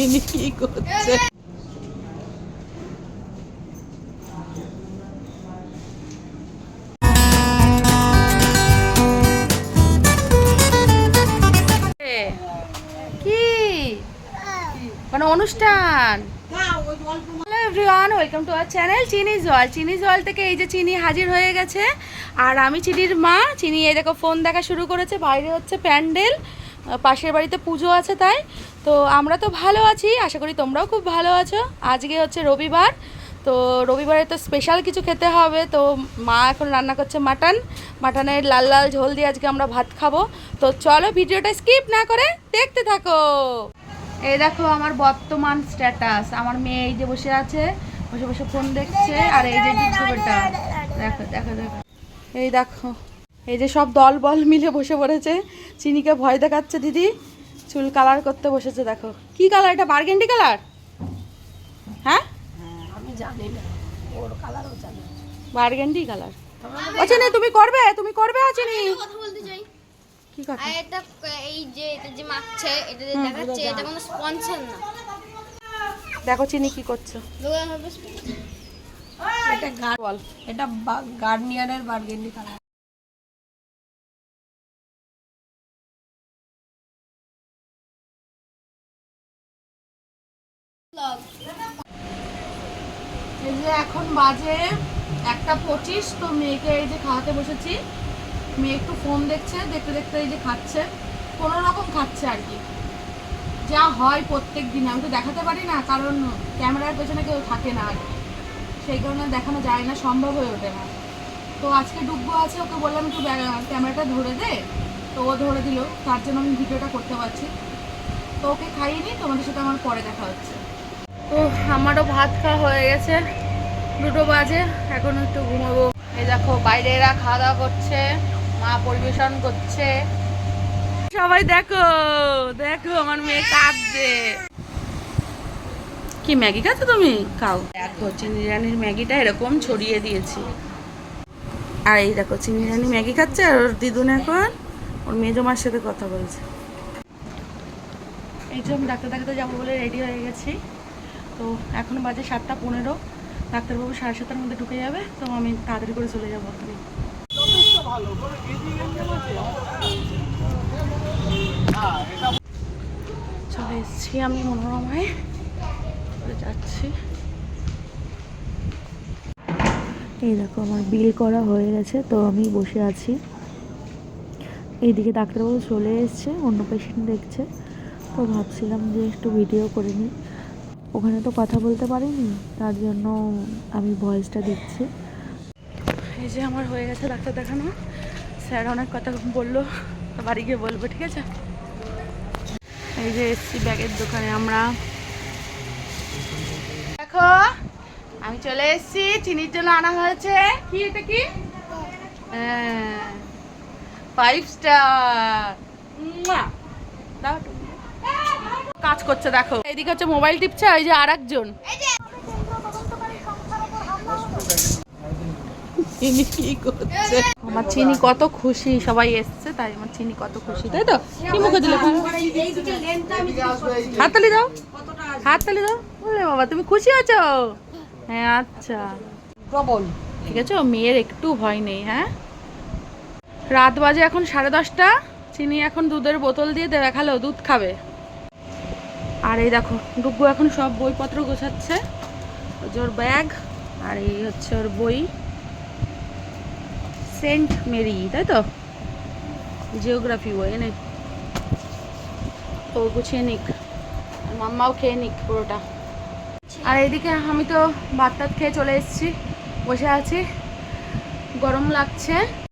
কি? করছে অনুষ্ঠান? ওয়েলকাম টু আওয়ার চ্যানেল চিনি জল চিনি জল থেকে এই যে চিনি হাজির হয়ে গেছে। আর আমি চিনির মা। চিনি এই দেখো ফোন দেখা শুরু করেছে, বাইরে হচ্ছে প্যান্ডেল পাশের বাড়িতে পুজো আছে তাই। তো আমরা তো ভালো আছি, আশা করি তোমরাও খুব ভালো আছো। আজকে হচ্ছে রবিবার, তো রবিবারে তো স্পেশাল কিছু খেতে হবে। তো মা এখন রান্না করছে মাটন। মাটনের লাল লাল ঝোল দিয়ে আজকে আমরা ভাত খাব। তো চলো ভিডিওটা স্কিপ না করে দেখতে থাকো। এই দেখো আমার বর্তমান স্ট্যাটাস আমার মেয়ে এই যে বসে আছে, বসে বসে ফোন দেখছে। আর এই যে দেখো দেখো দেখো। এই দেখো। এই যে সব দল বল মিলে বসে পড়েছে। চিনিকে ভয় দেখাচ্ছে দিদি। চুল কালার করতে বসেছে দেখো। কি কালার এটা? বার্গেন্ডি কালার হ্যাঁ? আমি জানি না ওর কালারও জানি বার্গেন্ডি কালার আচ্ছা না তুমি করবে? তুমি করবে চিনি? কথা বলতে চাই কি কথা? এটা এই যে এটা যে মাখছে এটা যে। দেখাচ্ছে এটা কোনো স্পন্সর না। দেখো চিনি কি করছ। এটা গার বল এটা গার্নিয়ারের বার্গেন্ডি কালার যে এখন বাজে একটা পঁচিশ, তো মেয়েকে এই যে খাওয়াতে বসেছি। মেয়ে একটু ফোন দেখছে, দেখতে দেখতে এই যে খাচ্ছে। কোনো রকম খাচ্ছে আর কি। যা হয় প্রত্যেক দিন। আমি তো দেখাতে পারি না, কারণ ক্যামেরার পেছনে কেউ থাকে না আর। সেই কারণে দেখানো যায় না, সম্ভব হয়ে ওঠে না। তো আজকে ডুব্বো আছে, ওকে বললাম একটু ক্যামেরাটা ধরে দে। তো ও ধরে দিল, তার জন্য আমি ভিডিওটা করতে পারছি। তো ওকে খাইয়ে নিই, তোমাদের সাথে আমার পরে দেখা হচ্ছে। তো আমারও ভাত খাওয়া হয়ে গেছে। দুটো বাজে, এখন একটু ঘুমাবো। এই দেখো বাইরে এরা খাওয়া দাওয়া করছে, মা পরিবেশন করছে। সবাই দেখো দেখো, আমার মেয়ে কাঁদছে। কি ম্যাগি খাচ্ছ তুমি? খাও। দেখো চিনি রানির ম্যাগিটা এরকম ছড়িয়ে দিয়েছি। আর এই দেখো চিনি রানি ম্যাগি খাচ্ছে, আর ওর দিদুন এখন ওর মেজমার সাথে কথা বলছে। এই যে আমি ডাক্তার দেখাতে যাব বলে রেডি হয়ে গেছি। তো এখন বাজে সাতটা পনেরো। ডাক্তারবাবু সাড়ে সাতটার মধ্যে ঢুকে যাবে, তো আমি তাড়াতাড়ি করে চলে যাব ওখানে। চলে এসেছি আমি মনোরমায়। যাচ্ছি। এই দেখো, আমার বিল করা হয়ে গেছে, তো আমি বসে আছি। এইদিকে ডাক্তারবাবু চলে এসছে, অন্য পেশেন্ট দেখছে, তো ভাবছিলাম যে একটু ভিডিও করে নিই। ওখানে তো কথা বলতে পারিনি, তার জন্য আমি ভয়েসটা দিচ্ছি। এই যে আমার হয়ে গেছে ডাক্তার দেখানো। স্যার অনেক কথা বলল, বাড়ি গিয়ে বলব, ঠিক আছে? এই যে এসছি ব্যাগের দোকানে আমরা। দেখো, আমি চলে এসেছি, চিনির জন্য আনা হয়েছে। কি এটা কি? ফাইভ স্টার দাও। কাজ করছে দেখো। এইদিকে হচ্ছে মোবাইল টিপছে ওই যে আর একজন চিনি কি করছে? আমার চিনি কত খুশি সবাই এসছে তাই আমার চিনি কত খুশি তাই তো? কি মুখে দিলে? হাততালি দাও। হাততালি দাও। বলে বাবা তুমি খুশি আছো? হ্যাঁ আচ্ছা। প্রবল। ঠিক আছে মেয়ের একটু ভয় নেই হ্যাঁ? রাত বাজে এখন সাড়ে দশটা। চিনি এখন দুধের বোতল দিয়ে দেখাল দুধ খাবে। আর এই দেখো ডুব্বু এখন সব বইপত্র গোছাচ্ছে। ওর ব্যাগ আর এই হচ্ছে ওর বই। সেন্ট মেরি, তাই তো? জিওগ্রাফি বই, এনে। তো গুছিয়ে নিক। মাম্মাও খেয়ে নিক পুরোটা। আর এইদিকে আমি তো ভাত টাত খেয়ে চলে এসেছি, বসে আছি। গরম লাগছে।